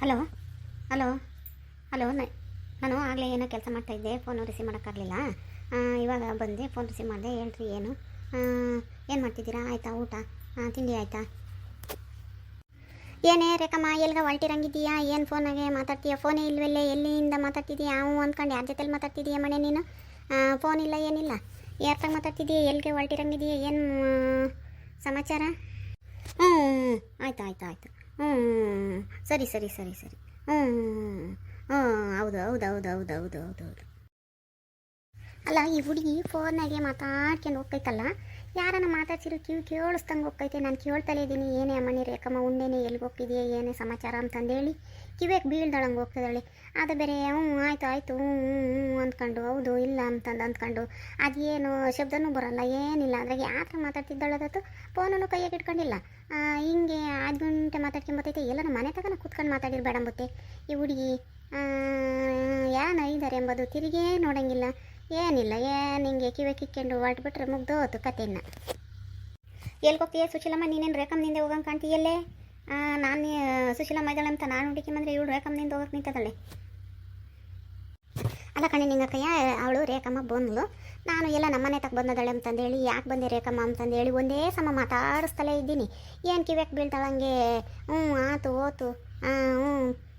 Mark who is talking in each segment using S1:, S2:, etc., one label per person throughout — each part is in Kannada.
S1: ಹಲೋ? ಹಲೋ? ಹಲೋ ನಾನು ಆಗಲೇ ಏನೋ ಕೆಲಸ ಮಾಡ್ತಾಯಿದ್ದೆ ಫೋನು ರಿಸೀವ್ ಮಾಡೋಕ್ಕಾಗಲಿಲ್ಲ. ಇವಾಗ ಬಂದೆ ಫೋನ್ ರಿಸೀವ್ ಮಾಡಿದೆ, ಹೇಳ್ರಿ ಏನು? ಏನು ಮಾಡ್ತಿದ್ದೀರಾ? ಆಯಿತಾ, ಊಟ? ತಿಂಡಿ ಆಯಿತಾ? ಏನೇ ರೇಖಮ್ಮ, ಎಲ್ಗ ಹೊಲ್ಟಿರಂಗಿದ್ದೀಯಾ ಏನು ಫೋನಾಗೆ ಮಾತಾಡ್ತೀಯ? ಫೋನೇ ಇಲ್ವಲ್ಲೇ ಎಲ್ಲಿಂದ ಮಾತಾಡ್ತಿದ್ದೀಯಾ? ಅವು ಅಂದ್ಕೊಂಡು ಯಾರ ಜೊತೆಲಿ ಮಾತಾಡ್ತಿದ್ದೀಯ ಮನೆ ನೀನು? ಫೋನ್ ಇಲ್ಲ, ಏನಿಲ್ಲ. ಯಾರ್ತಾಗ ಮಾತಾಡ್ತಿದ್ದೀಯ? ಎಲ್ಲಿಗೆ ಹೊಲ್ಟಿರಂಗಿದ್ದೀಯ ಏನು ಸಮಾಚಾರ? ಹ್ಞೂ ಆಯ್ತು ಆಯ್ತು, ಆಯಿತು. ಹ್ಞೂ ಸರಿ ಸರಿ ಸರಿ ಸರಿ. ಹ್ಞೂ ಹ್ಞೂ ಹೌದು ಹೌದು ಹೌದು ಹೌದು ಹೌದು ಹೌದು ಹೌದು. ಅಲ್ಲ, ಈ ಹುಡುಗಿ ಫೋನ್ನಾಗೆ ಮಾತಾಡ್ಕೊಂಡು ಹೋಗ್ತೈತಲ್ಲ? ಯಾರನ್ನ ಮಾತಾಡ್ಸಿರೋ ಕಿವಿ ಕೇಳಿಸ್ದಂಗೆ ಹೋಗ್ತೈತೆ. ನಾನು ಕೇಳ್ತಲೇ ಇದ್ದೀನಿ ಏನೇ ಅಮ್ಮನಿ ರೇಖಮ್ಮ ಉಂಡೇನೆ ಎಲ್ಲಿಗೆ ಹೋಗ್ತಿದೆಯಾ? ಏನೇ ಸಮಾಚಾರ ಅಂತಂದೇಳಿ ಕಿವಿಗೆ ಬೀಳ್ದಳಂಗೆ ಹೋಗ್ತದಳೆ. ಅದು ಬೇರೆ ಹ್ಞೂ ಆಯಿತು ಆಯಿತು ಹ್ಞೂ ಅಂದ್ಕೊಂಡು, ಹೌದು, ಇಲ್ಲ ಅಂತಂದು ಅಂದ್ಕೊಂಡು, ಅದೇನು ಶಬ್ದನೂ ಬರೋಲ್ಲ, ಏನಿಲ್ಲ. ಅದ್ರಾಗ ಯಾತ್ರ ಮಾತಾಡ್ತಿದ್ದಳದತ್ತು ಫೋನನ್ನು ಕೈಯಾಗೆ ಇಟ್ಕೊಂಡಿಲ್ಲ. ಹಿಂಗೆ ಆರು ಗಂಟೆ ಮಾತಾಡ್ಕೊಂಬತ್ತೈತೆ ಎಲ್ಲರೂ ಮನೆ ತಗನ ಕೂತ್ಕೊಂಡು ಮಾತಾಡಿರ್ಬೇಡ ಅಂಬುತ್ತೆ ಈ ಹುಡುಗಿ ಯಾನ ಇದ್ದಾರೆ ಎಂಬುದು ತಿರುಗೇ ನೋಡಂಗಿಲ್ಲ. ಏನಿಲ್ಲ, ಏನು ಹಿಂಗೆ ಕಿವೆ ಕಿಕ್ಕೊಂಡು ಹೊರಟ್ಬಿಟ್ರೆ ಮುಗ್ದೋತು ಕತೆನ ಎಲ್ಲಿ ಹೋಗ್ತೀಯ ಸುಶೀಲಮ್ಮ? ನೀನೇನು ರೇಖಮ್ನಿಂದ ಹೋಗಂಗೆ ಕಾಣ್ತೀಯಲ್ಲೇ? ನಾನು ಸುಶೀಲಮ್ಮ ಇದ್ದಾಳೆ ಅಂತ ನಾನು ಹುಡುಕಿಮಂದ್ರೆ ಇವಳು ರೇಖಮ್ನಿಂದ ಹೋಗಕ್ಕೆ ನಿಂತದಳೆ ಅಲ್ಲ ಕಣೆ ನಿಂಗಕ್ಕಯ್ಯ ಅವಳು ರೇಖಮ್ಮ ಬಂದ್ಲು. ನಾನು ಎಲ್ಲ ನಮ್ಮನೆ ತಕ್ಕ ಬಂದದಳೆ ಅಂತಂದೇಳಿ, ಯಾಕೆ ಬಂದೆ ರೇಖಮ್ಮ ಅಂತಂದೇಳಿ ಒಂದೇ ಸಮ ಮಾತಾಡಿಸ್ತಲೇ ಇದ್ದೀನಿ. ಏನು ಕಿವ್ಯಾಕೆ ಬೀಳ್ತಾಳಂಗೆ? ಹ್ಞೂ ಆತು ಓತು ಹಾಂ ಹ್ಞೂ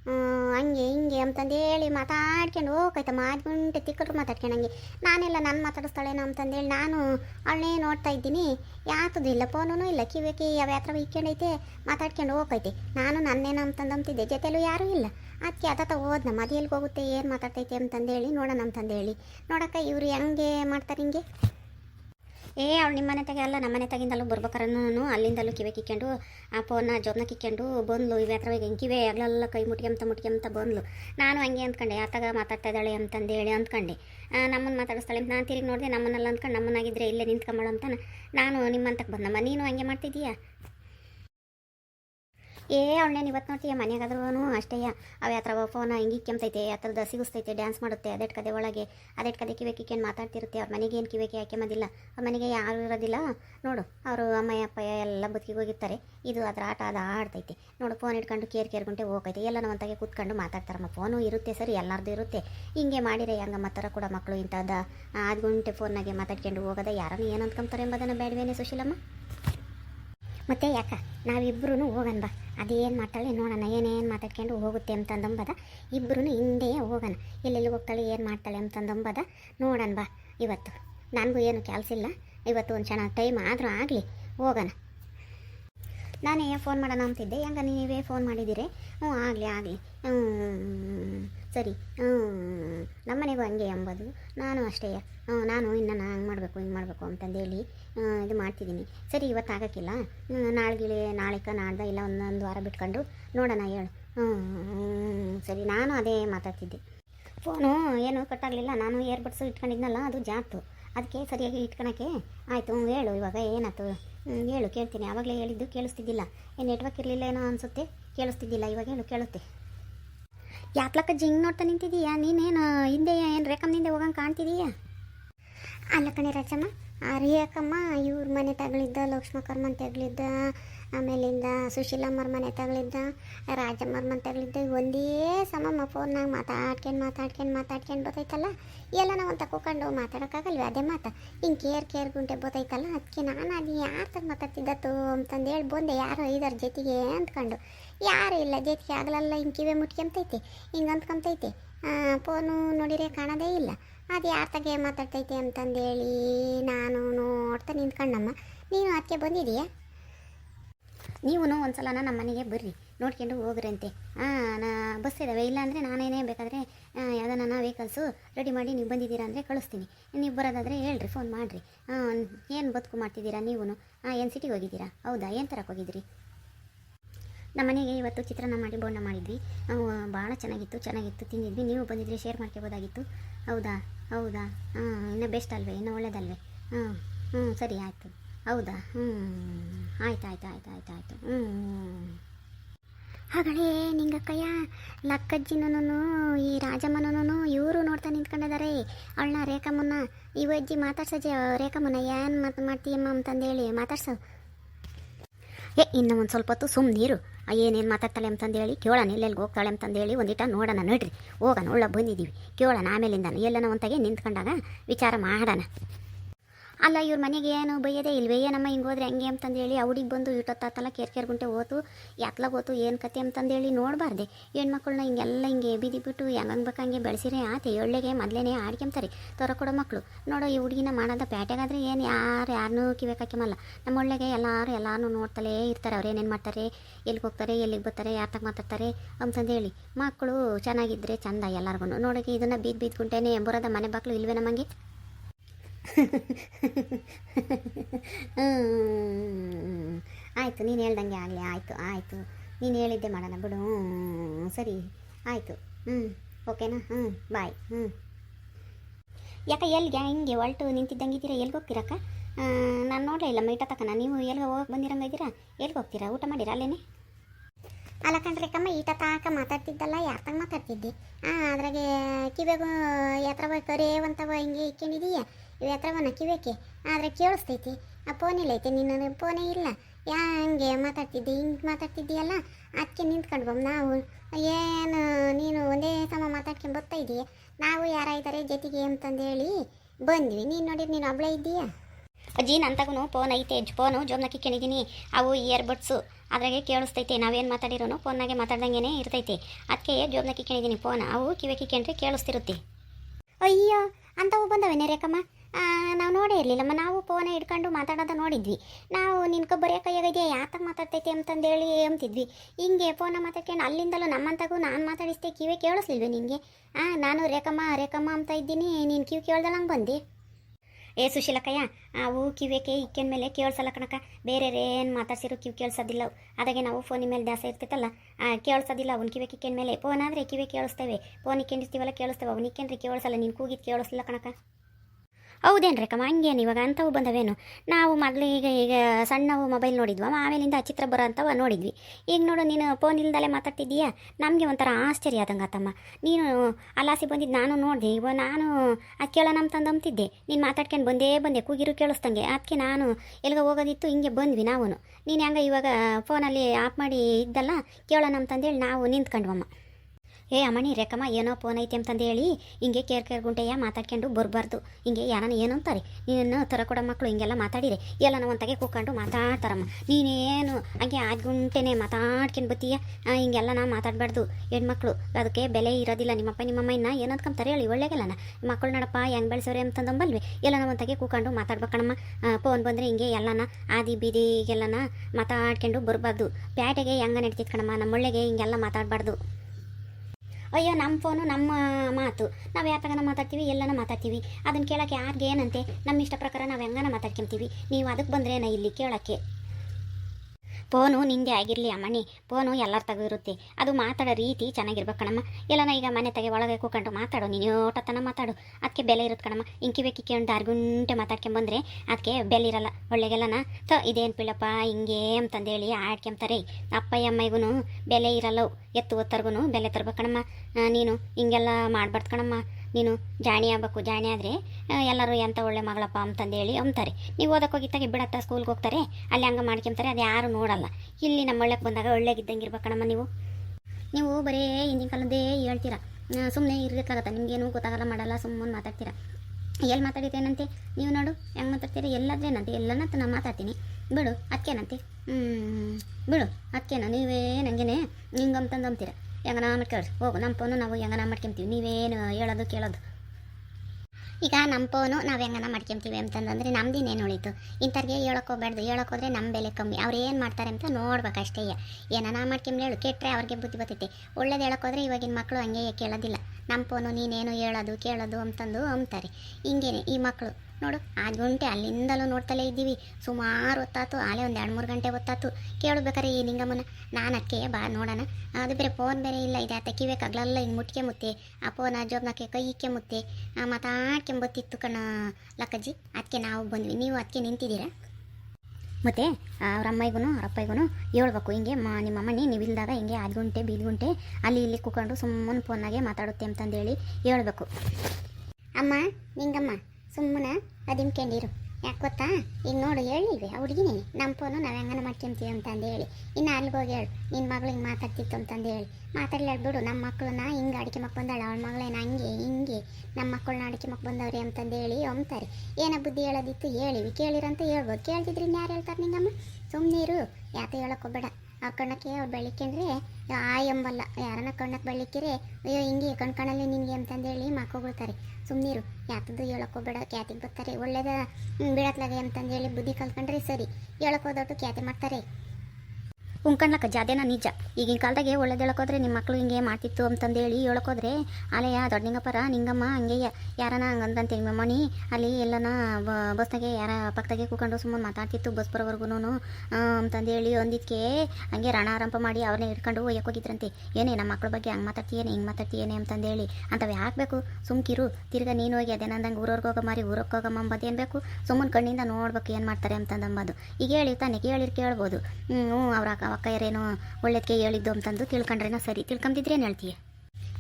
S1: ಹಂಗೆ ಹಿಂಗೆ ಅಂತಂದೇಳಿ ಮಾತಾಡ್ಕೊಂಡು ಹೋಗೈತೆ ಮಾದ್ಗುಂಟೆ ತಿಕ್ಕರು ಮಾತಾಡ್ಕೊಂಡಂಗೆ ನಾನೆಲ್ಲ ನನ್ನ ಮಾತಾಡಿಸ್ತಾಳೇನೋ ಅಂತಂದೇಳಿ ನಾನು ಅವಳನ್ನೇ ನೋಡ್ತಾ ಇದ್ದೀನಿ. ಯಾತದು ಇಲ್ಲ ಫೋನೂ ಇಲ್ಲ ಕಿವಿಕಿ ಯಾವ ಯಾತ್ರ ಇಕ್ಕೊಂಡೈತೆ ಮಾತಾಡ್ಕೊಂಡು ಹೋಗೈತೆ ನಾನು ನನ್ನೇನೋ ಅಂತಂದಂತಿದ್ದೆ ಜೊತೆಲೂ ಯಾರೂ ಇಲ್ಲ. ಅದಕ್ಕೆ ಅದತ್ತ ಹೋದ್ನ ಮದು ಎಲ್ಲಿಗೆ ಹೋಗುತ್ತೆ, ಏನು ಮಾತಾಡ್ತೈತೆ ಅಂತಂದೇಳಿ ನೋಡೋಣ ಅಂತಂದೇಳಿ ನೋಡಕ್ಕ, ಇವ್ರು ಹೆಂಗೆ ಮಾಡ್ತಾರೆ ಹಿಂಗೆ? ಏ, ಅವ್ಳು ನಿಮ್ಮ ಮನೆ ತೆಗೆ ಅಲ್ಲ ನಮ್ಮ ಮನೆ ತೆಗಿಂದಲೂ ಬರ್ಬೇಕಾರನು ಅಲ್ಲಿಂದಲೂ ಕಿವೆ ಕಿಕ್ಕೊಂಡು, ಆ ಫೋನ್ನ ಜೋಬ್ನ ಕಿಕ್ಕೊಂಡು ಬಂದ್ಲು. ಇವೆ ಹತ್ರ ಈಗ ಕಿವೆ ಆಗ್ಲೆಲ್ಲ ಕೈ ಮುಟ್ಕೊಂತ ಮುಟ್ಕೊಂತ ಬಂದ್ಲು. ನಾನು ಹಂಗೆ ಅಂದ್ಕೊಂಡೆ ಆತಾಗ ಮಾತಾಡ್ತಾ ಇದ್ದಾಳೆ ಅಂತಂದೇಳಿ ಅಂದ್ಕೊಂಡೆ. ನಮ್ಮನ್ನು ಮಾತಾಡಿಸ್ತಾಳೆ. ನಾನು ತಿರುಗಿ ನೋಡಿದೆ ನಮ್ಮನ್ನೆಲ್ಲ ಅಂದ್ಕೊಂಡು ನಮ್ಮನ್ನಾಗಿದ್ದರೆ ಇಲ್ಲೇ ನಿಂತ್ಕೊಂಬಳು ಅಂತ ನಾನು ನಿಮ್ಮಂತಕ್ಕೆ ಬಂದಮ್ಮ, ನೀನು ಹಂಗೆ ಮಾಡ್ತಿದ್ದೀಯಾ? ಏ ಅವಳನ್ನೇನು ಇವತ್ತು ನೋಡ್ತೀಯ? ಮನೆಗಾದ್ರೂ ಅಷ್ಟೇ ಅವ ಹತ್ರ ಫೋನ ಹಿಂಗೆ ಆ ಥರದ ಸಿಗಿಸ್ತೈತೆ ಡ್ಯಾನ್ಸ್ ಮಾಡುತ್ತೆ, ಅದೆಟ್ ಕದೆ ಒಳಗೆ. ಅದೆಟ್ ಕದೆ ಕಿವೆ ಕಿಕ್ಕೇನು ಮಾತಾಡ್ತಿರುತ್ತೆ, ಅವ್ರ ಮನೆಗೆ ಏನು ಕಿವೆಗೆ ಹಾಕ್ಯಮದಿಲ್ಲ ಅವ್ರ ಮನೆಗೆ ಯಾರು ಇರೋದಿಲ್ಲ. ನೋಡು, ಅವರು ಅಮ್ಮಯ್ಯ, ಅಪ್ಪಯ್ಯ ಎಲ್ಲ ಬದುಕಿಗೆ ಹೋಗಿರ್ತಾರೆ. ಇದು ಅದ್ರ ಆಟ, ಅದು ಆಡ್ತೈತೆ. ನೋಡು ಫೋನ್ ಇಟ್ಕೊಂಡು ಕೇರ್ ಕೇರ್ಗುಂಟೆ ಹೋಗೈತೆ. ಎಲ್ಲ ಒಂತಾಗೆ ಕೂತ್ಕೊಂಡು ಮಾತಾಡ್ತಾರಮ್ಮ. ಫೋನು ಇರುತ್ತೆ ಸರಿ ಎಲ್ಲರದ್ದು ಇರುತ್ತೆ. ಹಿಂಗೆ ಮಾಡಿರೆ ಹಂಗೆ ಥರ ಕೂಡ ಮಕ್ಕಳು ಇಂಥದ್ದು ಆದು ಗುಂಟೆ ಫೋನಾಗೆ ಮಾತಾಡ್ಕೊಂಡು ಹೋಗೋದ ಯಾರನ್ನು ಏನು ಅಂದ್ಕೊಂತಾರೆ ಎಂಬುದನ್ನು ಬೇಡವೇನೆ ಸುಶೀಲಮ್ಮ. ಮತ್ತೆ ಯಾಕ? ನಾವಿಬ್ಬರೂ ಹೋಗನ್ ಬಾ. ಅದೇನು ಮಾಡ್ತಾಳೆ ನೋಡೋಣ ಏನೇನು ಮಾತಾಡ್ಕೊಂಡು ಹೋಗುತ್ತೆ ಅಂತಂದಂಬದ ಇಬ್ಬರೂ ಹಿಂದೆಯೇ ಹೋಗೋಣ. ಎಲ್ಲೆಲ್ಲಿ ಹೋಗ್ತಾಳೆ, ಏನು ಮಾಡ್ತಾಳೆ ಅಂತಂದಂಬದ ನೋಡೋಣ ಬಾ, ಇವತ್ತು. ನನಗೂ ಏನು ಕೆಲಸ ಇಲ್ಲ. ಇವತ್ತು ಒಂದು ಚೆನ್ನಾಗಿ ಟೈಮ್ ಆದರೂ ಆಗಲಿ, ಹೋಗೋಣ. ನಾನೇ ಫೋನ್ ಮಾಡೋಣ ಅಂತಿದ್ದೆ. ಹೆಂಗ ನೀವೇ ಫೋನ್ ಮಾಡಿದ್ದೀರಿ? ಹ್ಞೂ ಆಗಲಿ ಆಗಲಿ. ಹ್ಞೂ ಸರಿ. ನಮ್ಮನೆಗೂ ಹಂಗೆ ಎಂಬುದು ನಾನು ಅಷ್ಟೇ. ನಾನು ಇನ್ನು ನಾನು ಹಂಗೆ ಮಾಡಬೇಕು, ಹಿಂಗೆ ಮಾಡಬೇಕು ಅಂತಂದೇಳಿ ಇದು ಮಾಡ್ತಿದ್ದೀನಿ. ಸರಿ, ಇವತ್ತು ಆಗೋಕ್ಕಿಲ್ಲ. ನಾಳೆಗಿಳೆ, ನಾಳೆಕ ನಾಡ್ದ ಇಲ್ಲ ಒಂದೊಂದು ವಾರ ಬಿಟ್ಕೊಂಡು ನೋಡೋಣ ಹೇಳು. ಸರಿ, ನಾನು ಅದೇ ಮಾತಾಡ್ತಿದ್ದೆ. ಫೋನು ಏನು ಕಟ್ಟಾಗಲಿಲ್ಲ. ನಾನು ಏರ್ಬಡ್ಸು ಇಟ್ಕೊಂಡಿದ್ನಲ್ಲ, ಅದು ಜಾತು. ಅದಕ್ಕೆ ಸರಿಯಾಗಿ ಇಟ್ಕೊಳಕ್ಕೆ ಆಯಿತು. ಹೇಳು, ಇವಾಗ ಏನಾಯ್ತು? ಹೇಳು, ಕೇಳ್ತೀನಿ. ಆವಾಗಲೇ ಹೇಳಿದ್ದು ಕೇಳಿಸ್ತಿದ್ದಿಲ್ಲ. ಏನು ನೆಟ್ವರ್ಕ್ ಇರಲಿಲ್ಲ ಏನೋ ಅನಿಸುತ್ತೆ. ಕೇಳಿಸ್ತಿದ್ದಿಲ್ಲ. ಇವಾಗ ಹೇಳು, ಕೇಳುತ್ತೆ. ಯಾತ್ಲಕ್ಕ ಜಿಂಗ್ ನೋಡ್ತಾ ನಿಂತಿದೀಯಾ? ನೀನೇನು ಹಿಂದೆ ಏನು ರೇಖಮ್ನಿಂದ ಹೋಗಂಗೆ ಕಾಣ್ತಿದೀಯಾ? ಅಲ್ಲ ಕಣೆ ರಾಜಮ್ಮ ರೇಖಮ್ಮ ಇವ್ರ ಮನೆ ತಗಳಿದ್ದ ಲಕ್ಷ್ಮಕ್ಕರ ಮನೆ ತಗಳಿದ್ದ, ಆಮೇಲಿಂದ ಸುಶೀಲಮ್ಮರ ಮನೆ ತಗಳಿದ್ದ ರಾಜಮ್ಮರ ಮನೆ ತಗಳಿದ್ದ, ಒಂದೇ ಸಮಮ್ಮ ಫೋನ್ನಾಗ ಮಾತಾಡ್ಕೊಂಡು ಮಾತಾಡ್ಕೊಂಡು ಮಾತಾಡ್ಕೊಂಡು ಬರ್ತೈತಲ್ಲ ಎಲ್ಲ ನಾವು ತಕ್ಕೊಂಡು ಮಾತಾಡೋಕ್ಕಾಗಲ್ವ? ಅದೇ ಮಾತಾ. ಹಿಂಗೆ ಕೇರ್ ಕೇರ್ ಗುಂಟೆ ಬರ್ತೈತಲ್ಲ ಅದಕ್ಕೆ ನಾನು ಅದು ಯಾರ ಥರ ಮಾತಾಡ್ತಿದ್ದತ್ತು ಅಂತಂದು ಹೇಳಿ ಬಂದೆ, ಯಾರೋ ಇದಾರ ಜೊತೆಗೆ ಅಂದ್ಕೊಂಡು ಯಾರು ಇಲ್ಲ ಜೊತೆಗೆ ಆಗಲೆಲ್ಲ ಹಿಂಗೆ ಕಿವೆ ಮುಟ್ಕೊಂತೈತೆ ಹಿಂಗೆ ಅಂದ್ಕೊಂತೈತೆ ಫೋನು ನೋಡಿರೆ ಕಾಣೋದೇ ಇಲ್ಲ. ಅದು ಯಾರ ತಗೆ ಮಾತಾಡ್ತೈತೆ ಅಂತಂದೇಳಿ ನಾನು ನೋಡ್ತಾ ನಿಂತ್ಕೊಂಡಮ್ಮ ನೀನು ಅದಕ್ಕೆ ಬಂದಿದೀಯಾ? ನೀವು ಸಲನ ನಮ್ಮ ಮನೆಗೆ ಬರ್ರಿ, ನೋಡ್ಕೊಂಡು ಹೋಗ್ರಂತೆ. ಹಾಂ ನಾ ಬಸ್ ಇದ್ದಾವೆ ಇಲ್ಲಾಂದರೆ ನಾನೇನೇ ಬೇಕಾದರೆ ಯಾವ್ದಾನ ವೆಹಿಕಲ್ಸು ರೆಡಿ ಮಾಡಿ ನೀವು ಬಂದಿದ್ದೀರಾ ಅಂದರೆ ಕಳಿಸ್ತೀನಿ. ನೀವು ಬರೋದಾದರೆ ಹೇಳ್ರಿ, ಫೋನ್ ಮಾಡಿರಿ. ಏನು ಬದುಕು ಮಾಡ್ತಿದ್ದೀರಾ ನೀವು ಹಾಂ ಏನು ಸಿಟಿಗೆ ಹೋಗಿದ್ದೀರಾ? ಹೌದಾ, ಏನು ತರಕ್ಕೆ ಹೋಗಿದ್ದೀರಿ ನಮ್ಮ ಮನೆಗೆ ಇವತ್ತು ಚಿತ್ರಾನ್ನ ಮಾಡಿ, ಬೋಂಡ ಮಾಡಿದ್ವಿ. ನಾವು ಭಾಳ ಚೆನ್ನಾಗಿತ್ತು ಚೆನ್ನಾಗಿತ್ತು. ತಿಂದಿದ್ವಿ. ನೀವು ಬಂದಿದ್ರೆ ಶೇರ್ ಮಾಡ್ಕೋಬೋದಾಗಿತ್ತು. ಹೌದಾ? ಹೌದಾ? ಹಾಂ ಇನ್ನೂ ಬೆಸ್ಟ್ ಅಲ್ವೇ? ಇನ್ನೂ ಒಳ್ಳೇದಲ್ವೇ? ಹ್ಞೂ ಹ್ಞೂ ಸರಿ, ಆಯಿತು. ಹೌದಾ? ಹ್ಞೂ ಆಯ್ತು ಆಯ್ತು ಆಯ್ತು ಆಯ್ತು, ಆಯಿತು. ಹ್ಞೂ ಹಾಗಳೇ, ನಿಂಗಕ್ಕಯ್ಯ ಲಕ್ಕಜ್ಜಿನೂ ಈ ರಾಜಮ್ಮನೂ ಇವರು ನೋಡ್ತಾ ನಿಂತ್ಕೊಂಡಿದ್ದಾರೆ ಅವಳನ್ನ ರೇಖಮ್ಮನ್ನ, ಇವು ಅಜ್ಜಿ ಮಾತಾಡ್ಸಜ್ಜಿ ರೇಖಮ್ಮನ ಏನು ಮಾತು ಮಾಡ್ತೀಯಮ್ಮ ಅಂತಂದೇಳಿ ಮಾತಾಡ್ಸು. ಏ, ಇನ್ನು ಒಂದು ಸ್ವಲ್ಪ ಹೊತ್ತು ಸುಮ್ಮ ನೀರು ಏನೇನು ಮಾತಾಡ್ತಾಳೆ ಅಂತಂದೇಳಿ ಕೇಳೋಣ, ಎಲ್ಲೆಲ್ಲಿ ಹೋಗ್ತಾಳೆ ಅಂತಂದೇಳಿ ಒಂದಿಟ ನೋಡೋಣ, ನೋಡ್ರಿ, ಹೋಗೋಣ, ಒಳ್ಳೆ ಬಂದಿದ್ದೀವಿ ಕೇಳೋಣ ಆಮೇಲಿಂದ ಎಲ್ಲನ ಒಂತಾಗೆ ನಿಂತ್ಕೊಂಡಾಗ ವಿಚಾರ ಮಾಡೋಣ. ಅಲ್ಲ, ಇವ್ರ ಮನೆಗೆ ಏನು ಬೈಯದೆ ಇಲ್ವೇ? ಏನಮ್ಮ ಹಿಂಗೆ ಹೋದ್ರೆ ಹಂಗೆ ಅಂತಂದೇಳಿ ಅವಡಿಗೆ ಬಂದು ಇಟ್ಟೊತ್ತಾತಲ್ಲ ಕೇರ್ ಕೇರ್ ಗುಂಟೆ ಹೋತು, ಯಾತ್ಲಾಗ ಹೋತು, ಏನು ಕತೆ ಅಂತಂದೇಳಿ ನೋಡಬಾರ್ದೆ. ಹೆಣ್ಮಕ್ಳನ್ನ ಹಿಂಗೆಲ್ಲ ಹಿಂಗೆ ಬಿದ್ದಿಬಿಟ್ಟು ಬಿಟ್ಟು ಹೆಂಗಂಗೆ ಬೇಕಂಗೆ ಬೆಳೆಸಿರೇ ಆತೆ ಒಳ್ಳೆಗೆ ಮೊದಲೇನೆ ಆಡ್ಕೊಂತಾರೆ ತೊರ ಕೊಡೋ ಮಕ್ಕಳು ನೋಡೋ ಈ ಹುಡುಗಿನ ಮಾಡೋದ ಪ್ಯಾಟೆಗಾದರೆ ಏನು ಯಾರು ಯಾರನ್ನೂ ಕಿವೇಕಾಕಿಮಲ್ಲ ನಮ್ಮ ಒಳ್ಳೆಗೆ ಎಲ್ಲರೂ ಎಲ್ಲಾರು ನೋಡ್ತಲೇ ಇರ್ತಾರೆ, ಅವ್ರು ಏನೇನು ಮಾಡ್ತಾರೆ, ಎಲ್ಲಿಗೆ ಹೋಗ್ತಾರೆ, ಎಲ್ಲಿಗೆ ಬರ್ತಾರೆ, ಯಾರ ತಗ ಮಾತಾಡ್ತಾರೆ ಅಂತಂದೇಳಿ. ಮಕ್ಕಳು ಚೆನ್ನಾಗಿದ್ದರೆ ಚಂದ ಎಲ್ಲರಿಗೂ ನೋಡೋಕೆ ಇದನ್ನು ಬೀದ್ ಬೀದ್ ಗುಂಟೆನೇ ಬರೋದ ಮನೆ ಬಾಕ್ಲು ಇಲ್ವೇ ನಮಗೆ. ಆಯಿತು, ನೀನು ಹೇಳ್ದಂಗೆ ಆಗಲಿ, ಆಯಿತು ಆಯಿತು. ನೀನು ಹೇಳಿದ್ದೆ ಮಾಡೋಣ, ಬಿಡು. ಸರಿ, ಆಯಿತು. ಹ್ಞೂ ಓಕೆನಾ? ಹ್ಞೂ ಬಾಯ್. ಹ್ಞೂ ಯಾಕೆ ಎಲ್ಲಿಗೆ ಹಿಂಗೆ ಹೊಲ್ಟು ನಿಂತಿದ್ದಂಗಿದ್ದೀರಾ ಎಲ್ಲಿಗೆ ಹೋಗ್ತೀರಕ್ಕ ನಾನು ನೋಡಲೇ ಇಲ್ಲ, ಮೈಟ ತಕನ. ನೀವು ಎಲ್ಲಿಗೆ ಹೋಗಕ್ಕೆ ಬಂದಿರಂಗಿದ್ದೀರಾ ಎಲ್ಲಿಗೆ ಹೋಗ್ತೀರಾ? ಊಟ ಮಾಡಿರ ಅಲ್ಲೇನೆ? ಅಲ್ಲ ಕಣ್ರಿಕಮ್ಮ ಈಟ ತಾಕ ಮಾತಾಡ್ತಿದ್ದಲ್ಲ, ಯಾರ ತಂಗ ಮಾತಾಡ್ತಿದ್ದೆ? ಹಾಂ ಅದ್ರಾಗೆ ಕಿವೆಗೂ ಯಾತ್ರವ ಒಂತವ ಹಿಂಗೆ ಇಕ್ಕೊಂಡಿದೀಯ? ಇವು ಯಾತ್ರವನ ಕಿವೆಕ್ಕೆ ಆದರೆ ಕೇಳಿಸ್ತೈತಿ. ಆ ಫೋನಿಲ್ಲ ಐತೆ ನಿನ್ನ ಫೋನೇ ಇಲ್ಲ. ಯಾ ಹಂಗೆ ಮಾತಾಡ್ತಿದ್ದಿ ಹಿಂಗೆ ಮಾತಾಡ್ತಿದ್ದೀಯಲ್ಲ? ಅದಕ್ಕೆ ನಿಂತ್ಕೊಂಡು ಬಂದು ನಾವು. ಏನು ನೀನು ಒಂದೇ ಸಮ ಮಾತಾಡ್ಕೊಂಡು ಬರ್ತಾ ಇದೀಯ? ನಾವು ಯಾರ ಇದ್ದಾರೆ ಜೊತೆಗೆ ಅಂತಂದೇಳಿ ಬಂದ್ವಿ. ನೀನು ನೋಡಿದ್ರೆ ನೀನು ಅವಳೇ ಇದ್ದೀಯಾ? ಅಜ್ಜಿ ನಂತಗೂ ಫೋನ್ ಐತೆ. ಫೋನು ಜೋಬ್ನ ಕಿಕ್ಕೊಂಡಿದ್ದೀನಿ ಅವು ಇಯರ್ಬಡ್ಸು ಅದ್ರಾಗೆ ಕೇಳಿಸ್ತೈತೆ. ನಾವೇನು ಮಾತಾಡಿರೋನು ಫೋನಾಗೆ ಮಾತಾಡ್ದಂಗೆ ಇರ್ತೈತೆ. ಅದಕ್ಕೆ ಜೋಬ್ನ ಕಿಕ್ಕೊಂಡಿದ್ದೀನಿ ಫೋನ್ ಅವು ಕಿವೆ ಕಿಕ್ಕೊಂಡ್ರೆ ಕೇಳಿಸ್ತಿರುತ್ತೆ. ಅಯ್ಯೋ ಅಂಥವು ಬಂದವೇನೇ ರೇಖಮ್ಮ? ನಾವು ನೋಡೇ ಇರಲಿಲ್ಲಮ್ಮ ನಾವು ಫೋನ ಹಿಡ್ಕೊಂಡು ಮಾತಾಡೋದ ನೋಡಿದ್ವಿ. ನಾವು ನಿನ್ಕ ಬರೆಯ ಕೈಯಾಗಿದೆಯಾ ಯಾತಕ್ಕೆ ಮಾತಾಡ್ತೈತೆ ಅಂತಂದೇಳಿ ಅಂತಿದ್ವಿ ಹಿಂಗೆ ಫೋನ ಮಾತಾಡ್ಕೊಂಡು ಅಲ್ಲಿಂದಲೂ ನಮ್ಮಂತಾಗೂ ನಾನು ಮಾತಾಡಿಸ್ದೆ, ಕಿವಿ ಕೇಳಿಸ್ಲಿಲ್ವೇ ನಿನಗೆ? ಹಾಂ ನಾನು ರೇಖಮ್ಮ ರೇಖಮ್ಮ ಅಂತ ಇದ್ದೀನಿ, ನೀನು ಕಿವಿ ಕೇಳ್ದಲ್ಲಂಗೆ ಬಂದು. ಏ ಸುಶೀಲಕ್ಕಯ್ಯ, ಅವು ಕಿವಿಯಕ್ಕೆ ಇಕ್ಕಿನ ಮೇಲೆ ಕೇಳಿಸಲ್ಲ ಕಣಕ ಬೇರೆ ಏನು ಮಾತಾಡ್ಸಿರೋ ಕಿವಿ ಕೇಳಿಸೋದಿಲ್ಲ. ಅದಾಗೆ ನಾವು ಫೋನಿನ ಮೇಲೆ ದಾಸ ಇರ್ತೈತಲ್ಲ ಕೇಳಿಸೋದಿಲ್ಲ ಅವ್ನ ಕಿವಿಯಕ್ಕೆ ಕಿಕ್ಕಿನ ಮೇಲೆ ಫೋನ್ ಆದರೆ ಕಿವಿ ಕೇಳಿಸ್ತೇವೆ. ಫೋನ್ ಇಕ್ಕೊಂಡಿರ್ತೀವಲ್ಲ, ಕೇಳಿಸ್ತೇವೆ ಅವ್ನು ಕೇಳಿಸಲ್ಲ, ನೀನು ಕೂಗಿದ್ದು ಕೇಳಿಸ್ಲಿಲ್ಲ ಕಣಕ ಹೌದೇನು ರೇಖಮ್ಮ ಹಂಗೇನು ಇವಾಗ ಅಂಥವು ಬಂದವೇನು? ನಾವು ಮೊದಲಿಗೆ ಈಗ ಸಣ್ಣವು ಮೊಬೈಲ್ ನೋಡಿದ್ವ ಆಮೇಲಿಂದ ಚಿತ್ರ ಬರೋ ಅಂಥವು ನೋಡಿದ್ವಿ. ಈಗ ನೋಡು, ನೀನು ಫೋನ್ ಇಲ್ದಲೇ ಮಾತಾಡ್ತಿದ್ದೀಯಾ? ನಮಗೆ ಒಂಥರ ಆಶ್ಚರ್ಯ ಆದಂಗೆ ಆತಮ್ಮ. ನೀನು ಅಲಾಸಿ ಬಂದಿದ್ದು ನಾನು ನೋಡಿದೆ, ಇವ ನಾನು ಅದು ಕೇಳೋಣ ಅಂತಂದು ಅಂತಿದ್ದೆ ನೀನು ಮಾತಾಡ್ಕೊಂಡು ಬಂದೇ ಬಂದೆ, ಕೂಗಿರು ಕೇಳಿಸ್ದಂಗೆ. ಅದಕ್ಕೆ ನಾನು ಎಲ್ಲಿಗೆ ಹೋಗೋದಿತ್ತು, ಹಿಂಗೆ ಬಂದ್ವಿ ನಾವು ನೀನು ಹೆಂಗೆ ಇವಾಗ ಫೋನಲ್ಲಿ ಆಫ್ ಮಾಡಿ ಇದ್ದಲ್ಲ ಕೇಳೋಣ ಅಂತಂದೇಳಿ ನಾವು ನಿಂತ್ಕೊಂಡ್ವಮ್ಮ. ಏ ಅಮ್ಮಣಿ, ರೇಖಮ್ಮ, ಏನೋ ಫೋನ್ ಐತೆ ಅಂತಂದು ಹೇಳಿ. ಹಿಂಗೆ ಕೇರ್ ಕೇರ್ ಗುಂಟೆಯ ಮಾತಾಡ್ಕೊಂಡು ಬರಬಾರ್ದು. ಹಿಂಗೆ, ಯಾರನ್ನ ಏನು ಅಂತಾರೆ? ನೀನು ತರ ಕೊಡೋ ಮಕ್ಕಳು ಹಿಂಗೆಲ್ಲ ಮಾತಾಡಿರಿ. ಎಲ್ಲ ಒಂತಾಗೆ ಕೂತ್ಕೊಂಡು ಮಾತಾಡ್ತಾರಮ್ಮ. ನೀನೇನು ಹಂಗೆ ಆದ ಗುಂಟೆನೆ ಮಾತಾಡ್ಕೊಂಡು ಬತ್ತೀಯ? ಹಿಂಗೆಲ್ಲ ನಾ ಮಾತಾಡಬಾರ್ದು. ಹೆಣ್ಮಕ್ಳು, ಅದಕ್ಕೆ ಬೆಲೆ ಇರೋದಿಲ್ಲ. ನಿಮ್ಮಪ್ಪ, ನಿಮ್ಮಮ್ಮ ಇನ್ನ ಏನು ಅಂದ್ಕೊಂತಾರೆ ಹೇಳಿ, ಒಳ್ಳೆಗೆಲ್ಲನ? ಮಕ್ಕಳು ನಡಪ್ಪ, ಹೆಂಗ್ ಬೆಳೆಸೋರೆ ಅಂತಂದಂಬಲ್ವಿ. ಎಲ್ಲ ನಾವು ಒಂತಾಗೆ ಕೂಕೊಂಡು ಮಾತಾಡ್ಬೇಕಣಮ್ಮ. ಫೋನ್ ಬಂದರೆ ಹಿಂಗೆ ಎಲ್ಲನ ಆದಿ ಬೀದಿಗೆಲ್ಲನ ಮಾತಾಡ್ಕೊಂಡು ಬರಬಾರ್ದು. ಪ್ಯಾಟೆಗೆ ಹೆಂಗೆ ನಡೀತಿತ್ತು ಕಣಮ್ಮ ನಮ್ಮೊಳ್ಳೆಗೆ ಹಿಂಗೆಲ್ಲ ಮಾತಾಡಬಾರ್ದು. ಅಯ್ಯೋ ನಮ್ಮ ಫೋನು ನಮ್ಮ ಮಾತು. ನಾವು ಯಾತಗನ ಮಾತಾಡ್ತೀವಿ? ಎಲ್ಲನ ಮಾತಾಡ್ತೀವಿ. ಅದನ್ನು ಕೇಳೋಕ್ಕೆ ಯಾರಿಗೆ ಏನಂತೆ? ನಮ್ಮ ಇಷ್ಟ ಪ್ರಕಾರ ನಾವು ಹೆಂಗನ ಮಾತಾಡ್ಕೊಂತೀವಿ? ನೀವು ಅದಕ್ಕೆ ಬಂದ್ರೇನ ಇಲ್ಲಿ ಕೇಳೋಕ್ಕೆ? ಫೋನು ನಿಂದೆ ಆಗಿರಲಿ ಅಮ್ಮಣ್ಣಿ ಫೋನು ಎಲ್ಲರ ತಗೋ ಇರುತ್ತೆ. ಅದು ಮಾತಾಡೋ ರೀತಿ ಚೆನ್ನಾಗಿರ್ಬೇಕು ಕಣಮ್ಮ. ಎಲ್ಲನ ಈಗ ಮನೆ ತೆಗೆ ಒಳಗೆ ಕೂಕೊಂಡು ಮಾತಾಡು ನೀನು ಓಟತನ ಮಾತಾಡು. ಅದಕ್ಕೆ ಬೆಲೆ ಇರುತ್ತೆ ಕಣಮ್ಮ. ಇಂಕಿವೆ ಕಿಕ್ಕೊಂಡು ದಾರ್ಗುಂಟೆ ಮಾತಾಡ್ಕೊಂಬಂದ್ರೆ ಅದಕ್ಕೆ ಬೆಲೆ ಇರಲ್ಲ. ಒಳ್ಳೆಗೆಲ್ಲನ ತ ಇದೇನು ಪಿಳಪ್ಪ, ಹಿಂಗೇ ಅಂತಂದೇಳಿ ಆಡ್ಕೊಂತಾರೆ ಅಪ್ಪ ಅಮ್ಮಗೂ ಬೆಲೆ ಇರಲ್ಲವು. ಎತ್ತು ಒತ್ತರ್ಗು ಬೆಲೆ ತರ್ಬೇಕು ಕಣಮ್ಮ. ನೀನು ಹಿಂಗೆಲ್ಲ ಮಾಡ್ಬಾರ್ದು ಕಣಮ್ಮ. ನೀನು ಜಾಣಿ ಆಗಬೇಕು, ಜಾಣಿ ಆದರೆ ಎಲ್ಲರೂ ಎಂಥ ಒಳ್ಳೆ ಮಗಳಪ್ಪ ಅಂತಂದೇಳಿ ಅಂತಾರೆ ನೀವು ಓದಕ್ಕೆ ಹೋಗಿದ್ದಾಗ ಬಿಡತ್ತ ಸ್ಕೂಲ್ಗೆ ಹೋಗ್ತಾರೆ? ಅಲ್ಲಿ ಹಂಗೆ ಮಾಡ್ಕೊಂತಾರೆ ಅದು ಯಾರು ನೋಡಲ್ಲ. ಇಲ್ಲಿ ನಮ್ಮ ಒಳ್ಳೆಗೆ ಬಂದಾಗ ಒಳ್ಳೆಗಿದ್ದಂಗೆ ಇರ್ಬೇಕು ಕಣಮ್ಮ ನೀವು. ನೀವು ಬರೀ ಹಿಂದಿನ ಕಾಲದ್ದೇ ಹೇಳ್ತೀರಾ. ಸುಮ್ಮನೆ ಇರ್ಬೇಕಾಗತ್ತ, ನಿಮಗೇನು ಗೊತ್ತಾಗಲ್ಲ, ಮಾಡಲ್ಲ, ಸುಮ್ಮನೆ ಮಾತಾಡ್ತೀರಾ. ಎಲ್ಲಿ ಮಾತಾಡಿದ್ದೇನಂತೆ ನೀವು ನೋಡು, ಹೆಂಗೆ ಮಾತಾಡ್ತೀರಾ? ಎಲ್ಲದ್ರೇನಂತೆ? ಎಲ್ಲನ ನಾನು ಮಾತಾಡ್ತೀನಿ. ಬಿಡು ಅದಕ್ಕೇನಂತೆ ಹ್ಞೂ ಬಿಡು ಅದಕ್ಕೇನ ನೀವೇ ನನಗೇನೆ ಹಿಂಗೆ ಅಂತಂದು ಹೆಂಗನ ಮಾಡ್ಕೊಳ್ರಿ ಹೋಗು ನಮ್ಮ ಫೋನು ನಾವು ಹೆಂಗನ ಮಾಡ್ಕೊಂತೀವಿ. ನೀವೇನು ಹೇಳೋದು ಕೇಳೋದು. ಈಗ ನಮ್ಮ ಫೋನು ನಾವು ಹೆಂಗನ ಮಾಡ್ಕೊಂತೀವಿ ಅಂತಂದ್ರೆ ನಮ್ದಿನೇನು ಉಳಿತು? ಇಂಥವ್ರಿಗೆ ಹೇಳಕ್ಕೆ ಹೋಗ್ಬಾರ್ದು ಹೇಳಕ್ಕೆ ಹೋದ್ರೆ ನಮ್ಮ ಬೆಲೆ ಕಮ್ಮಿ. ಅವ್ರು ಏನು ಮಾಡ್ತಾರೆ ಅಂತ ನೋಡ್ಬೇಕು ಅಷ್ಟೇ ಏನಾನ ಮಾಡ್ಕೊಂಬ ಹೇಳು. ಕೆಟ್ಟರೆ ಅವ್ರಿಗೆ ಬುದ್ಧಿ ಬರ್ತೈತೆ. ಒಳ್ಳೇದು ಹೇಳಕ್ಕೆ ಹೋದ್ರೆ ಇವಾಗಿನ ಮಕ್ಕಳು ಹಂಗೆ ಕೇಳೋದಿಲ್ಲ. ನಮ್ಮ ಫೋನು ನೀನೇನು ಹೇಳೋದು, ಕೇಳೋದು ಅಂತಂದು ಅಂತಾರೆ ಹಿಂಗೇನೆ ಈ ಮಕ್ಕಳು ನೋಡು, ಆ ಗುಂಟೆ ಅಲ್ಲಿಂದಲೂ ನೋಡ್ತಲೇ ಇದ್ದೀವಿ. ಸುಮಾರು ಹೊತ್ತಾತು ಆಲೇ ಒಂದು ಎರಡು ಮೂರು ಗಂಟೆ ಹೊತ್ತಾತು ಕೇಳಬೇಕಾರೆ ಈ ನಿಂಗಮ್ಮನ ನಾನು ಅದಕ್ಕೆ ಬಾ ನೋಡೋಣ. ಅದು ಬೇರೆ ಫೋನ್ ಬೇರೆ ಇಲ್ಲ, ಇದೆ ಆತ ಅಗ್ಲೆಲ್ಲ ಹಿಂಗೆ ಮುಟ್ಕೆ ಮುತ್ತೆ. ಆ ಫೋನ್ ಆ ಜೋಬ್ನಕ್ಕೆ ಕೈ ಇಕ್ಕೆ ಮುತ್ತೆ. ಮಾತಾಡ್ಕೊಂಬತ್ತಿತ್ತು ಕಣ ಲಕ್ಕಜ್ಜಿ. ಅದಕ್ಕೆ ನಾವು ಬಂದ್ವಿ. ನೀವು ಅದಕ್ಕೆ ನಿಂತಿದ್ದೀರಾ? ಮತ್ತು ಅವ್ರ ಅಮ್ಮಯ್ಗೂ ಅವ್ರ ಅಪ್ಪಯ್ಗೂ ಹೇಳ್ಬೇಕು, ಹಿಂಗೆ ಮ ನಿಮ್ಮ ಅಮ್ಮನಿ ನೀವು ಇಲ್ದಾಗ ಹಿಂಗೆ ಆರು ಗುಂಟೆ ಬೀದ್ ಗುಂಟೆ ಅಲ್ಲಿ ಇಲ್ಲಿ ಕೂಕೊಂಡು ಸುಮ್ಮನೆ ಫೋನಾಗೆ ಮಾತಾಡುತ್ತೆ ಅಂತಂದೇಳಿ ಹೇಳ್ಬೇಕು. ಅಮ್ಮ, ನಿಂಗಮ್ಮ, ಸುಮ್ಮನೆ ಅದಿಮ್ಕೊಂಡಿರು. ಯಾಕೆ ಗೊತ್ತಾ? ಈಗ ನೋಡು ಹೇಳಿಲ್ವಿ ಆ ಹುಡುಗಿನಿ. ನಮ್ಮ ಫೋನು ನಾವು ಹೆಂಗನ ಮಾಡ್ಕೊಂತೀವಿ ಅಂತಂದು ಹೇಳಿ. ಇನ್ನು ಅಲ್ಲಿಗೆ ಹೋಗಿ ಹೇಳು. ನಿನ್ನ ಮಗಳು ಮಾತಾಡ್ತಿತ್ತು ಅಂತಂದು ಹೇಳಿ. ಮಾತಾಡ್ಲಾಡ್ ಬಿಡು ನಮ್ಮ ಮಕ್ಕಳನ್ನ ಹಿಂಗೆ ಅಡಿಕೆ ಮಕ್ಕ ಬಂದಾಳೆ. ಅವಳ ಮಗಳೇನ ಹಂಗೆ, ಹಿಂಗೆ. ನಮ್ಮ ಮಕ್ಕಳನ್ನ ಅಡಿಕೆ ಮಕ್ಕ ಬಂದವ್ರಿ ಅಂತಂದು ಹೇಳಿ ಅಂತಾರೆ ಏನೋ ಬುದ್ಧಿ ಹೇಳೋದಿತ್ತು ಹೇಳಿವಿ ಕೇಳಿರಂತ ಹೇಳ್ಬೋದು. ಕೇಳ್ತಿದ್ರಿ ಯಾರು ಹೇಳ್ತಾರೆ ನಿಂಗಮ್ಮ? ಸುಮ್ಮನೆ ಇರು. ಯಾತ ಹೇಳಕ್ ಹೋಗ್ಬೇಡ. ಆ ಕಣ್ಣಕ್ಕೆ ಅವ್ರು ಬೆಳಿಕೆಂದ್ರೆ ಆ ಎಂಬಲ್ಲ. ಯಾರನ್ನ ಕಣ್ಣಕ್ಕೆ ಬೆಳಿಕಿರಿ ಅಯ್ಯೋ, ಹಿಂಗೆ ಕಣ್ ಕಣ್ಣಲ್ಲಿ ನಿನಗೆ ಅಂತಂದೇಳಿ ಮಾಕೋಗೊಳ್ತಾರೆ. ಸುಮ್ಮನಿರು ಯಾತದ್ದು ಹೇಳಕ್ ಹೋಗ್ಬೇಡ ಖ್ಯಾತಿಗೆ ಬರ್ತಾರೆ ಒಳ್ಳೇದ ಬಿಡತ್ಲಾಗೆ ಅಂತಂದೇಳಿ ಬುದ್ಧಿ ಕಲ್ತ್ಕೊಂಡ್ರೆ ಸರಿ. ಹೇಳಕ್ ಖ್ಯಾತಿ ಮಾಡ್ತಾರೆ. ಉಂಕಣ್ಲಕ್ಕ ಜಾದೇನ ನಿಜ. ಈಗಿನ ಕಾಲದಾಗೆ ಒಳ್ಳೇದು ಹೇಳಕೋದ್ರೆ ನಿಮ್ಮ ಮಕ್ಕಳು ಹಿಂಗೆ ಮಾಡ್ತಿತ್ತು ಅಂತಂದೇಳಿ ಹೇಳಕೋದ್ರೆ ಅಲೆಯ ದೊಡ್ಡ ನಿಂಗಪ್ಪರ ನಿಂಗಮ್ಮ, ಹಂಗೆಯ. ಯಾರನ ಹಂಗಂತ ನಿಮ್ಮ ಮನೆ? ಅಲ್ಲಿ ಎಲ್ಲನ ಬಸ್ನಾಗೆ ಯಾರ ಪಕ್ಕದಾಗೆ ಕೂಕೊಂಡು ಸುಮ್ಮನೆ ಮಾತಾಡ್ತಿತ್ತು ಬಸ್ ಬರೋವರೆಗೂ ಅಂತಂದೇಳಿ ಒಂದಿದ್ಕೆ ಹಂಗೆ ರಣ ಆರಂಭ ಮಾಡಿ ಅವ್ರನ್ನ ಹಿಡ್ಕೊಂಡು ಒಯ್ಯಕ್ಕೆ ಹೋಗಿದ್ರಂತೆ ಏನೇ ನಮ್ಮ ಮಕ್ಕಳ ಬಗ್ಗೆ ಹಂಗೆ ಮಾತಾಡ್ತೀಯೇನೆ, ಹಿಂಗೆ ಮಾತಾಡ್ತೀಯೇನೆ ಅಂತಂದೇಳಿ. ಅಂತವೇ ಹಾಕಬೇಕು ಸುಮ್ಕಿರು ತಿರ್ಗಾ ನೀನು ಹೋಗಿ ಅದೇನಂದಂಗೆ ಊರವ್ರಿಗೆ ಹೋಗೋ ಮಾರಿ ಊರಕ್ಕೆ ಹೋಗಮ್ಮ ಅಂಬದು ಏನು ಬೇಕು? ಸುಮ್ಮನೆ ಕಣ್ಣಿಂದ ನೋಡ್ಬೇಕು ಏನು ಮಾಡ್ತಾರೆ ಅಂತಂದಂಬದು ಈಗ ಹೇಳಿ ತಾನೆ ಕೇಳಿರ್ ಕೇಳ್ಬೋದು. ಹ್ಞೂ ಅವ್ರ ಅಕ್ಕ ಅಕ್ಕಯ್ಯರೇನೋ ಒಳ್ಳೇದಕ್ಕೆ ಹೇಳಿದ್ದು ಅಂತಂದು ತಿಳ್ಕೊಂಡ್ರೇನೋ ಸರಿ. ತಿಳ್ಕೊಂಡಿದ್ರೆ ಏನು ಹೇಳ್ತೀಯ?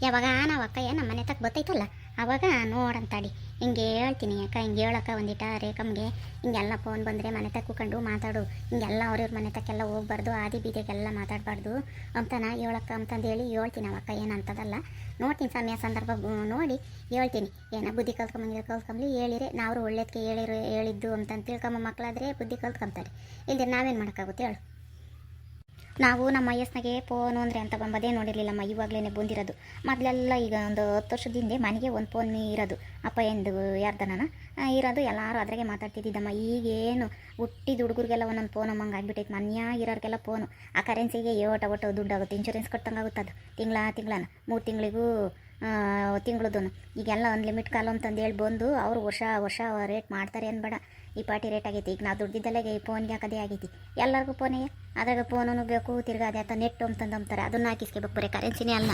S1: ಯಾವಾಗ ನಾವು ಅಕ್ಕಯ್ಯ ನಮ್ಮ ಮನೆ ತಕ್ಕ ಬತ್ತೈತಲ್ಲ, ಅವಾಗ ನೋಡಂತಾಡಿ ಹಿಂಗೆ ಹೇಳ್ತೀನಿ ಅಕ್ಕ, ಹಿಂಗೆ ಹೇಳಕ್ಕ ಒಂದಿಟ ರೇಖಮ್ಗೆ. ಹಿಂಗೆಲ್ಲ ಫೋನ್ ಬಂದರೆ ಮನೆ ತಕ್ಕ ಕೂಕೊಂಡು ಮಾತಾಡು. ಹಿಂಗೆಲ್ಲ ಅವ್ರವ್ರ ಮನೆ ತಕ್ಕೆಲ್ಲ ಹೋಗ್ಬಾರ್ದು, ಆದಿ ಬೀದಿಗೆಲ್ಲ ಮಾತಾಡಬಾರ್ದು ಅಂತನ ಹೇಳಕ್ಕ ಅಂತಂದು ಹೇಳಿ ಹೇಳ್ತೀನಿ ಅವಕ್ಕ ಏನಂತದಲ್ಲ ನೋಡ್ತೀನಿ ಸಮಯ ಸಂದರ್ಭ ನೋಡಿ ಹೇಳ್ತೀನಿ. ಏನೋ ಬುದ್ಧಿ ಕಲ್ತ್ಕೊಂಬಂಗೆ ಕಲ್ತ್ಕೊಂಬ್ಲಿ ಹೇಳಿರಿ ನಾವು ಒಳ್ಳೇದಕ್ಕೆ ಹೇಳಿರೋ, ಹೇಳಿದ್ದು ಅಂತಂದು ತಿಳ್ಕೊಂಬ ಮಕ್ಕಳಾದರೆ ಬುದ್ಧಿ ಕಲ್ತ್ಕೊಂತಾರೆ ಇಲ್ಲದೆ ನಾವೇನು ಮಾಡೋಕ್ಕಾಗುತ್ತೆ ಹೇಳು. ನಾವು ನಮ್ಮ ವಯಸ್ಸಿನಾಗೆ ಫೋನು ಅಂದರೆ ಅಂತ ಬಂಬದೇ ನೋಡಿರಲಿಲ್ಲಮ್ಮ ಇವಾಗಲೇ ಬಂದಿರೋದು. ಮೊದಲೆಲ್ಲ ಈಗ ಒಂದು ಹತ್ತು ವರ್ಷದ ಹಿಂದೆ ಮನೆಗೆ ಒಂದು ಫೋನ್ ಇರೋದು. ಅಪ್ಪ ಎಂದು ಯಾರ್ದನ ಇರೋದು ಎಲ್ಲರೂ ಅದ್ರಾಗೆ ಮಾತಾಡ್ತಿದ್ದಿದ್ದಮ್ಮ. ಈಗೇನು ಹುಟ್ಟಿದ ಹುಡುಗರಿಗೆಲ್ಲ ಒಂದೊಂದು ಫೋನ್ ಅಮ್ಮಂಗೆ ಆಗ್ಬಿಟ್ಟೈತೆ ಮನ್ಯಾಗ ಇರೋರಿಗೆಲ್ಲ ಫೋನು ಆ ಕರೆನ್ಸಿಗೆ ಏಟ ಒಟ್ಟು ದುಡ್ಡು ಆಗುತ್ತೆ. ಇನ್ಶೂರೆನ್ಸ್ ಕೊಟ್ಟಂಗೆ ಆಗುತ್ತೆ ಅದು. ತಿಂಗಳ, ತಿಂಗಳನ. ಮೂರು ತಿಂಗಳಿಗೂ ತಿಂಗಳದ್ದು ಈಗೆಲ್ಲ ಒಂದು ಲಿಮಿಟ್ ಕಾಲ ಅಂತಂದೇಳಿ ಬಂದು ಅವರು ವರ್ಷ ವರ್ಷ ರೇಟ್ ಮಾಡ್ತಾರೆ ಅನ್ಬೇಡ. ಈ ಪಾಟಿ ರೇಟ್ ಆಗೈತಿ. ಈಗ ನಾ ದುಡ್ಡಿದ್ದಲ್ಲೇ ಈ ಫೋನ್ಗೆ ಹಾಕೋದೇ ಆಗೈತಿ. ಎಲ್ಲರಿಗೂ ಫೋನೇ ಅದ್ರಾಗ ಫೋನೂ ಬೇಕು ತಿರ್ಗಾ ಅದೇ ನೆಟ್ಟು ನೆಟ್ ಅಂತಂದು ಅಂತಾರೆ ಅದನ್ನ ಹಾಕಿಸ್ಕೋಬೇಕು ಬರೀ ಕರೆನ್ಸಿನೇ ಅಲ್ಲ.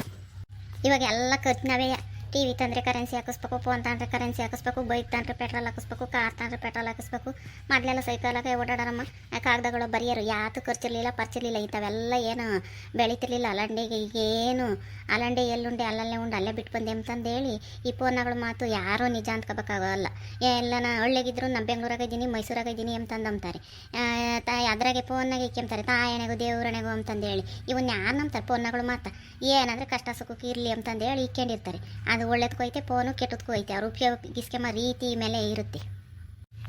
S1: ಇವಾಗ ಎಲ್ಲ ನಾವೇ ಟಿ ವಿ ತಂದರೆ ಕರೆನ್ಸಿ ಹಾಕಿಸ್ಬೇಕು ಫೋನ್ ತಂದರೆ ಕರೆನ್ಸಿ ಹಾಕಿಸ್ಬೇಕು ಬೈಕ್ ತಂದರೆ ಪೆಟ್ರೋಲ್ ಹಾಕಿಸ್ಬೇಕು ಕಾರ್ ತಂದರೆ ಪೆಟ್ರೋಲ್ ಹಾಕಿಸ್ಬೇಕು. ಮೊದಲೆಲ್ಲ ಸೈಕಲ್ ಓಡಾಡೋರಮ್ಮ. ಕಾಗದಗಳು ಬರೆಯೋರು ಯಾತು ಖರ್ಚಿರಲಿಲ್ಲ, ಪರ್ಚಿರಲಿಲ್ಲ, ಇಂಥವೆಲ್ಲ ಏನು ಬೆಳೀತಿರ್ಲಿಲ್ಲ. ಅಲ್ಲಂಡೆಗೆ ಈಗ ಏನು ಅಲಂಡೆ ಎಲ್ಲುಂಡೆ, ಅಲ್ಲಲ್ಲೇ ಉಂಡು, ಅಲ್ಲೇ ಬಿಟ್ಟು ಬಂದೆ ಅಂತಂದೇಳಿ ಈ ಫೋನ್ಗಳ ಮಾತು ಯಾರೂ ನಿಜ ಅಂದ್ಕೋಬೇಕಾಗಲ್ಲ ಎಲ್ಲನ ಒಳ್ಳೆಗಿದ್ರು ನಾನು ಬೆಂಗಳೂರಾಗ ಇದ್ದೀನಿ, ಮೈಸೂರಾಗ ಇದ್ದೀನಿ ಅಂತಂದಂತಾರೆ ತಾಯಿ ಅದ್ರಾಗೆ ಫೋನ್ನಾಗೆ ಇಕ್ಕೊಂತಾರೆ ತಾಯಣೆಗೂ ದೇವ್ರಣೆಗೂ ಅಂತಂದೇಳಿ. ಇವನ್ನ ಯಾರು ನಂಬ್ತಾರೆ ಫೋನ್ಗಳು ಮಾತು? ಏನಾದರೂ ಕಷ್ಟ ಸುಖಕ್ಕೆ ಇರಲಿ ಅಂತಂದೇಳಿ ಇಕ್ಕೊಂಡಿರ್ತಾರೆ. ಅದು ಒಳ್ಳೇದಕ್ಕೂ ಐತೆ ಫೋನು ಕೆಟ್ಟದಕ್ಕೂ ಐತೆ. ಅವ್ರು ಉಪಯೋಗಿಸ್ಕೊಂಬ ರೀತಿ ಮೇಲೆ ಇರುತ್ತೆ.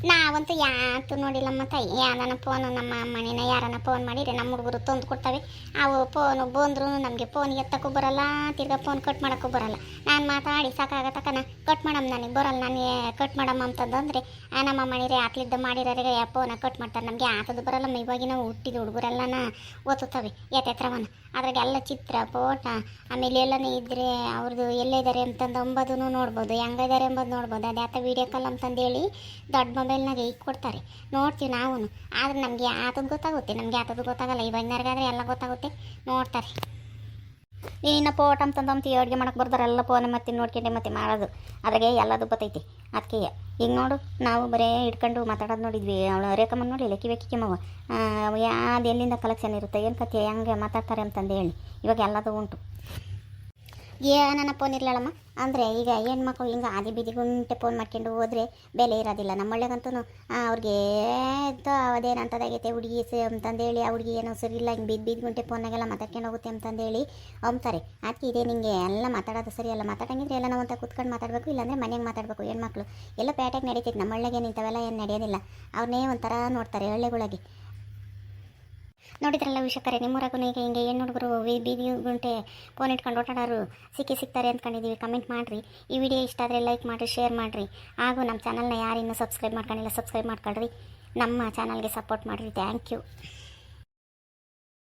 S1: ನಾವಂತೂ ಯಾತು ನೋಡಿಲ್ಲಮ್ಮ ತಾಯಿ. ಯಾರನ ಫೋನು ನಮ್ಮ ಮನೆನ ಯಾರನ್ನ ಫೋನ್ ಮಾಡಿದ್ರೆ ನಮ್ಮ ಹುಡುಗರು ತಂದು ಕೊಡ್ತವೆ. ಅವು ಫೋನು ಬಂದ್ರು ನಮಗೆ ಫೋನ್ ಎತ್ತಕ್ಕೂ ಬರಲ್ಲ, ತಿರ್ಗಾ ಫೋನ್ ಕಟ್ ಮಾಡೋಕ್ಕೂ ಬರಲ್ಲ. ನಾನು ಮಾತಾಡಿ ಸಾಕಾಗತ್ತಕ್ಕನ ಕಟ್ ಮಾಡಮ್ಮ ನನಗೆ. ಬರಲ್ಲ ನನಗೆ ಕಟ್ ಮಾಡಮ್ಮ ಅಂತಂದ್ರೆ ಆ ನಮ್ಮ ಮನೆಯೇ ಆತ್ಲಿದ್ದ ಮಾಡಿರೋರಿಗೆ ಯಾ ಫೋನ ಕಟ್ ಮಾಡ್ತಾರೆ. ನಮಗೆ ಆತದ್ದು ಬರಲ್ಲಮ್ಮ. ಇವಾಗಿನ ಹುಟ್ಟಿದ ಹುಡುಗರೆಲ್ಲನ ಓದುತ್ತವೆ ಯಥೆತ್ರವನ್ನ ಅದ್ರಾಗ ಎಲ್ಲ ಚಿತ್ರ ಫೋಟ ಆಮೇಲೆ ಎಲ್ಲನೇ ಇದ್ದರೆ ಅವ್ರದ್ದು ಇದಾರೆ ಅಂತಂದು ಅಂಬೋದು ನೋಡ್ಬೋದು. ಹೆಂಗಿದ್ದಾರೆ ಎಂಬುದು ನೋಡ್ಬೋದು. ಅದ್ಯಾತ ವಿಡಿಯೋ ವೀಡಿಯೋ ಕಾಲ್ ಅಂತಂದೇಳಿ ದೊಡ್ಡ ಮೊಬೈಲ್ನಾಗೆ ಈಗ ಕೊಡ್ತಾರೆ. ನೋಡ್ತೀವಿ ನಾವು ಆದ್ರೆ ನಮಗೆ ಆತದ್ದು ಗೊತ್ತಾಗುತ್ತೆ. ನಮಗೆ ಆತದ್ದು ಗೊತ್ತಾಗಲ್ಲ. ಇವಾಗಿನಾರ್ಗಾದ್ರೆ ಎಲ್ಲ ಗೊತ್ತಾಗುತ್ತೆ. ನೋಡ್ತಾರೆ. ಇನ್ನು ಫೋಟ್ ಅಂತಂದು ಅಂತ ಅಡುಗೆ ಮಾಡಕ್ಕೆ ಬರ್ತಾರೆ ಎಲ್ಲ ಫೋನ್ ಮತ್ತೆ ನೋಡ್ಕೊಂಡೆ, ಮತ್ತೆ ಮಾಡೋದು. ಅದ್ರಾಗೆ ಎಲ್ಲದು ಗೊತ್ತೈತಿ ಅದಕ್ಕೆ ಈಗ ನೋಡು, ನಾವು ಬರೇ ಇಟ್ಕೊಂಡು ಮಾತಾಡೋದು ನೋಡಿದ್ವಿ. ಅವಳು ರೇಖಮ್ಮನ ನೋಡಿಲ್ಲ? ಕಿವೆ ಕಿಮ್ಮವ ಯಾವ್ದು ಎಲ್ಲಿಂದ ಕಲೆಕ್ಷನ್ ಇರುತ್ತೆ? ಏನು ಕತೆ ಹೆಂಗೆ ಮಾತಾಡ್ತಾರೆ ಅಂತಂದು ಹೇಳಿ. ಇವಾಗ ಎಲ್ಲದು ಉಂಟು. ಏನನ ಫೋನ್ ಇರಲಿಲ್ಲಮ್ಮ. ಅಂದರೆ ಈಗ ಹೆಣ್ಮಕ್ಳು ಹಿಂಗೆ ಆದಿ ಬೀದಿಗುಂಟೆ ಫೋನ್ ಮಾಡ್ಕೊಂಡು ಹೋದರೆ ಬೆಲೆ ಇರೋದಿಲ್ಲ. ನಮ್ಮೊಳ್ಳೆಗಂತೂ ಅವ್ರಿಗೆ ಅದೇನಂತದಾಗೈತೆ ಹುಡುಗಿ ಸ ಅಂತಂದೇಳಿ ಆ ಹುಡುಗಿ ಏನೋ ಸರಿ ಇಲ್ಲ, ಹಿಂಗೆ ಬಿದ್ದು ಗುಂಟೆ ಫೋನಾಗೆಲ್ಲ ಮಾತಾಡ್ಕೊಂಡು ಹೋಗುತ್ತೆ ಅಂತಂದೇಳಿ ಅಂತಾರೆ. ಅದಕ್ಕೆ ಇದೇ ನಿಮಗೆ ಎಲ್ಲ ಮಾತಾಡೋದು ಸರಿ ಅಲ್ಲ, ಮಾತಾಡಂಗಿದ್ರೆ ಎಲ್ಲ ನಾವು ಅಂತ ಕೂತ್ಕೊಂಡು ಮಾತಾಡಬೇಕು, ಇಲ್ಲಾಂದರೆ ಮನೆಗೆ ಮಾತಾಡಬೇಕು ಹೆಣ್ಮಕ್ಳು. ಎಲ್ಲ ಪೇಟೆಗೆ ನಡೀತೈತೆ. ನಮ್ಮಳ್ಳೆಗೆ ಇಂಥವೆಲ್ಲ ಏನು ನಡೆಯೋದಿಲ್ಲ. ಅವ್ರನ್ನೇ ಒಂಥರ ನೋಡ್ತಾರೆ ಹಳ್ಳಿಗಳಿಗೆ ನೋಡಿದ್ರಲ್ಲ ವಿಷಕರೇ ನಿಮ್ಮೂರಾಗೂ ಈಗ ಹಿಂಗೆ ಏನು ಹುಡುಗರು ಬೀದಿ ಗುಂಟೆ ಫೋನ್ ಇಟ್ಕೊಂಡು ಓಡಾಡೋರು ಸಿಕ್ಕಿ ಸಿಗ್ತಾರೆ ಅಂದ್ಕೊಂಡಿದ್ದೀವಿ ಕಮೆಂಟ್ ಮಾಡಿರಿ. ಈ ವಿಡಿಯೋ ಇಷ್ಟ ಆದರೆ ಲೈಕ್ ಮಾಡಿರಿ ಶೇರ್ ಮಾಡಿರಿ. ಹಾಗೂ ನಮ್ಮ ಚಾನಲ್ನ ಯಾರು ಇನ್ನೂ ಸಬ್ಸ್ಕ್ರೈಬ್ ಮಾಡ್ಕೊಂಡಿಲ್ಲ ಸಬ್ಸ್ಕ್ರೈಬ್ ಮಾಡ್ಕೊಳ್ರಿ. ನಮ್ಮ ಚಾನಲ್ಗೆ ಸಪೋರ್ಟ್ ಮಾಡಿರಿ. Thank you